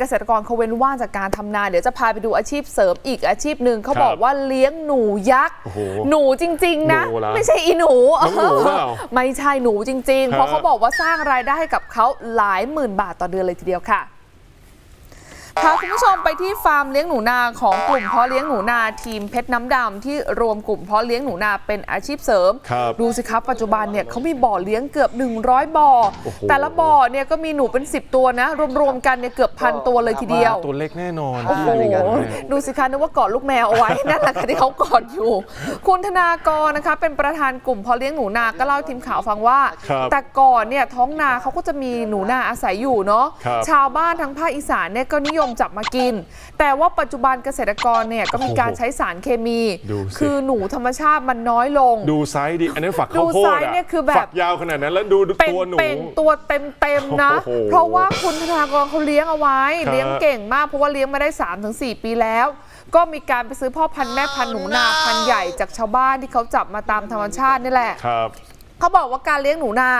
เกษตรกรเขาเว้นว่างจากการทำนา เดี๋ยวจะพาไปดูอาชีพเสริมอีกอาชีพหนึ่งเขาบอกว่าเลี้ยงหนูยักษ์โอ้โหหนูจริง ๆ นะหนูเหรอไม่ใช่อีหนูน้องหนูเปล่าไม่ใช่หนูจริง ๆ เพราะฮะเขาบอกว่าสร้างรายได้ให้กับเขาหลายหมื่นบาทต่อเดือนเลยทีเดียวค่ะ พาคุณผู้ชมไปที่ฟาร์มเลี้ยงหนูนาของกลุ่มเพาะเลี้ยงหนูนาทีมเพชรน้ำดำที่รวมกลุ่มเพาะเลี้ยงหนูนาเป็นอาชีพเสริม ครับดูสิครับปัจจุบันเนี่ยเขามีบ่อเลี้ยงเกือบ 100 บ่อ โอ้โห แต่ละบ่อเนี่ยก็มีหนูเป็น 10 ตัวนะ รวมๆกันเนี่ยเกือบพันตัวเลยทีเดียว ตัวเล็กแน่นอนโอ้โห ที่อยู่ในนั้นเนี่ย ดูสิคะนึกว่ากอดลูกแมวเอาไว้ นั่นแหละค่ะที่เขากอดอยู่ คุณธนากรนะคะ เป็นประธานกลุ่มเพาะเลี้ยงหนูนา ก็เล่าให้ทีมข่าวฟังว่า ครับแต่ก่อนเนี่ยท้องนาเขาก็จะมีหนูนาอาศัยอยู่เนาะ ครับ ชาวบ้านทั้งภาคอีสานเนี่ยก็นิยมจับมากิน แต่ว่าปัจจุบันเกษตรกรเนี่ยก็มีการใช้สารเคมี ดูสิ คือหนูธรรมชาติมันน้อยลง ดูไซส์ดิอันนั้นฝักข้าวดูโพดไซส์อะเนี่ยคือแบบ ฝักยาวขนาดนั้นแล้วดูเป็นตัวหนู เป็นตัวเต็มเต็มๆนะ โอ้โหเพราะว่าคุณธนากรเขาเลี้ยงเอาไว้ ครับเลี้ยงเก่งมาก เพราะว่าเลี้ยงมาได้ 3-4 ปีแล้ว ก็มีการไปซื้อพ่อพันธุ์แม่พันธุ์หนูนาพันธุ์ใหญ่จากชาวบ้านที่เขาจับมาตามธรรมชาตินี่แหละ ครับ เขาบอกว่าการเลี้ยงหนูนา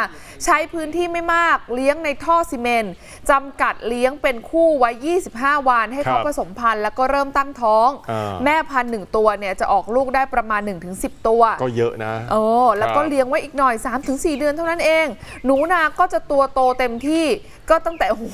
ใช้พื้นที่ไม่มากเลี้ยงในท่อซีเมนต์จำกัดเลี้ยงเป็นคู่ไว้ 25 วัน ให้เขาครับผสมพันธุ์แล้วก็เริ่มตั้งท้อง อ่า แม่พันธุ์หนึ่งตัวเนี่ยจะออกลูกได้ประมาณ 1-10 ตัว ก็เยอะนะเออแล้วก็ครับเลี้ยงไว้อีกหน่อย 3-4 เดือนเท่านั้นเอง หนูนาก็จะตัวโตเต็มที่ก็ตั้งแต่โอ้โห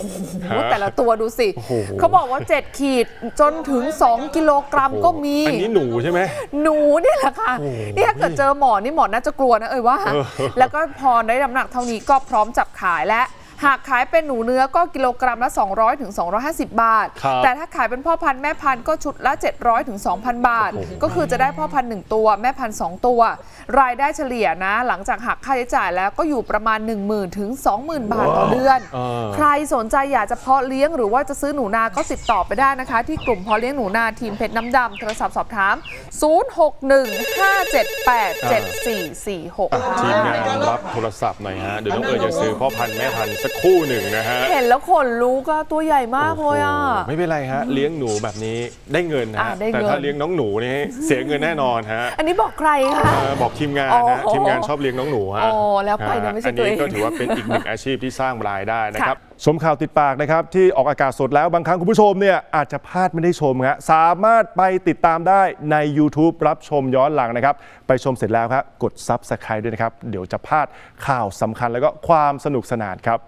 ฮะแต่ละตัวดูสิ โอ้โห เขาบอกว่า 7 ขีดจนถึง 2 กิโลกรัมก็มี อันนี้หนูใช่ไหม หนูนี่แหละค่ะโอ้โหนี่ถ้าเกิดเจอหมอนี่หมอน่าจะกลัวนะเอ่ยว่า เออแล้วก็พอได้น้ำหนักเท่านี้ก็พร้อมจับขายและ หากขายเป็นหนูเนื้อก็กิโลกรัมละ 200ถึง250 บาทครับแต่ถ้าขายเป็นพ่อพันธุ์แม่พันธุ์ก็ชุดละ 700ถึง2,000 บาทโอ้โหก็คือจะได้พ่อพันธุ์หนึ่งตัว แม่พันธุ์สองตัว รายได้เฉลี่ยนะ หลังจากหักค่าใช้จ่ายแล้วก็อยู่ประมาณ 10,000ถึง20,000 บาทต่อเดือนเออใครสนใจอยากจะเพาะเลี้ยงหรือว่าจะซื้อหนูนาก็ติดต่อไปได้นะคะ ที่กลุ่มเพาะเลี้ยงหนูนาทีมเพชรน้ำดำโทรศัพท์สอบถาม 0615787446ทีมงานรับโทรศัพท์หน่อยฮะเดี๋ยวน้องเอ๋ยจะซื้อพ่อพันธุ์แม่พันธุ์สักคู่หนึ่งนะฮะ เห็นแล้วขนลุกอะตัวใหญ่มากเลยอะโโหไม่เป็นไรฮะ เลี้ยงหนูแบบนี้ได้เงินนะอะฮะได้เงิน แต่ถ้าเลี้ยงน้องหนูนี่เสียเงินแน่นอนฮะอันนี้บอกใครคะ เออบอกทีมงานนะอ๋อทีมงานชอบเลี้ยงน้องหนูฮะอ๋อแล้วไปนะฮไม่ใช่อันตัวนี้เองก็ถือว่าเป็นอีกหนึ่งอาชีพที่สร้างรายได้นะครับค่ะชมข่าวติดปากนะครับ ที่ออกอากาศสดแล้วบางครั้งคุณผู้ชมเนี่ยอาจจะพลาดไม่ได้ชมฮะสามารถไปติดตามได้ใน YouTube รับชมย้อนหลังนะครับ ไปชมเสร็จแล้วครับกด Subscribe ด้วยนะครับ เดี๋ยวจะพลาดข่าวสำคัญแล้วก็ความสนุกสนานครับ